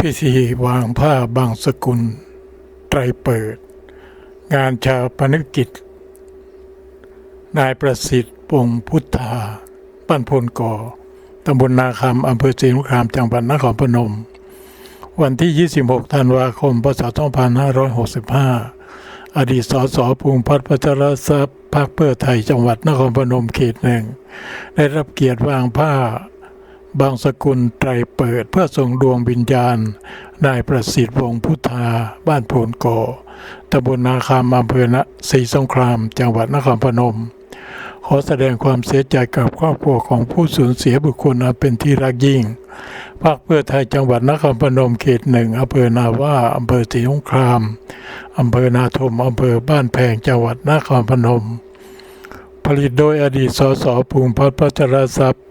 พิธีวางผ้าบางสกุล ไตรเปิด งานชาปนกิจ นายประสิทธิ์ปงพุทธาปั้นพลก่อตำบลนาคำอำเภอศรีสงครามจังหวัดนครพนม วันที่ 26 ธันวาคม พศ 2565 อดีตสสภูมิพัฒน์พัชรทรัพย์พรรคเพื่อไทยจังหวัดนครพนมเขตหนึ่ง ได้รับเกียรติวางผ้า บางสกุลไตรเปิดเพื่อส่งดวงวิญญาณนายประสิทธิ์วงพุทธา บ้านโพนก่อตำบลนาคามอำเภอนะศรีสงคราม จังหวัดนครพนม ขอแสดงความเสียใจกับครอบครัวของผู้สูญเสียบุคคลอันเป็นที่รักยิ่งพรรคเพื่อไทยจังหวัดนครพนมเขตหนึ่งอำเภอนาว่าอำเภอศรีสงครามอำเภอนาทมอำเภอบ้านแพงจังหวัดนครพนม ผลิตโดยอดีตสสภูมิพัฒน์พัชรทรัพย์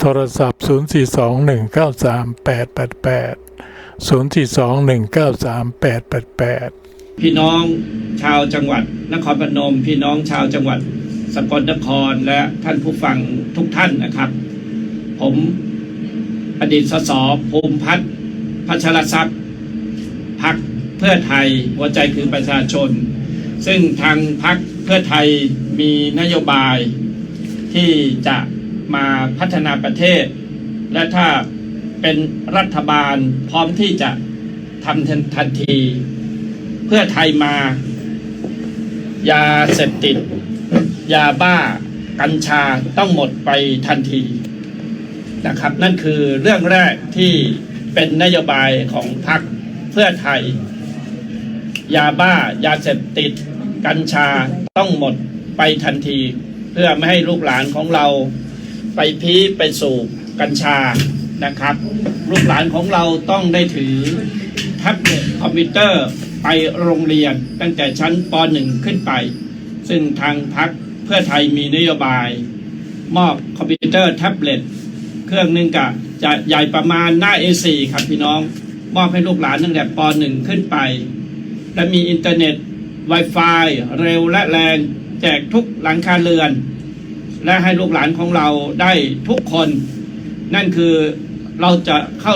โทรศัพท์ 042193888 042193888 พี่น้องชาวจังหวัดนครพนม พี่น้องชาวจังหวัดสกลนครและท่านผู้ฟังทุกท่านนะครับ ผมอดีตสสภูมิพัฒน์พัชรทรัพย์พักเพื่อไทยหัวใจคือประชาชน ซึ่งทางพักเพื่อไทยมีนโยบายที่จะ มาพัฒนาประเทศ และถ้าเป็นรัฐบาลพร้อมที่จะทำทันที เพื่อไทยมา ยาเสพติด ยาบ้า กัญชาต้องหมดไปทันทีนะครับ นั่นคือเรื่องแรกที่เป็นนโยบายของพรรคเพื่อไทย ยาบ้า ยาเสพติด กัญชาต้องหมดไปทันที เพื่อไม่ให้ลูกหลานของเรา ไปพีไปสู่กัญชานะครับลูกหลานของเราต้องได้ถือแท็บเล็ตคอมพิวเตอร์ไปโรงเรียนตั้งแต่ชั้นป .1 ขึ้นไป ซึ่งทางพักเพื่อไทยมีนโยบาย มอบคอมพิวเตอร์แท็บเล็ตเครื่องหนึ่งกะจะใหญ่ประมาณหน้า A4 ครับพี่น้อง มอบให้ลูกหลานตั้งแต่ป .1 ขึ้นไป และมีอินเทอร์เน็ต Wi-Fi เร็วและแรง แจกทุกหลังคาเรือน และให้ลูกหลานของเราได้ทุกคน นั่นคือเราจะเข้า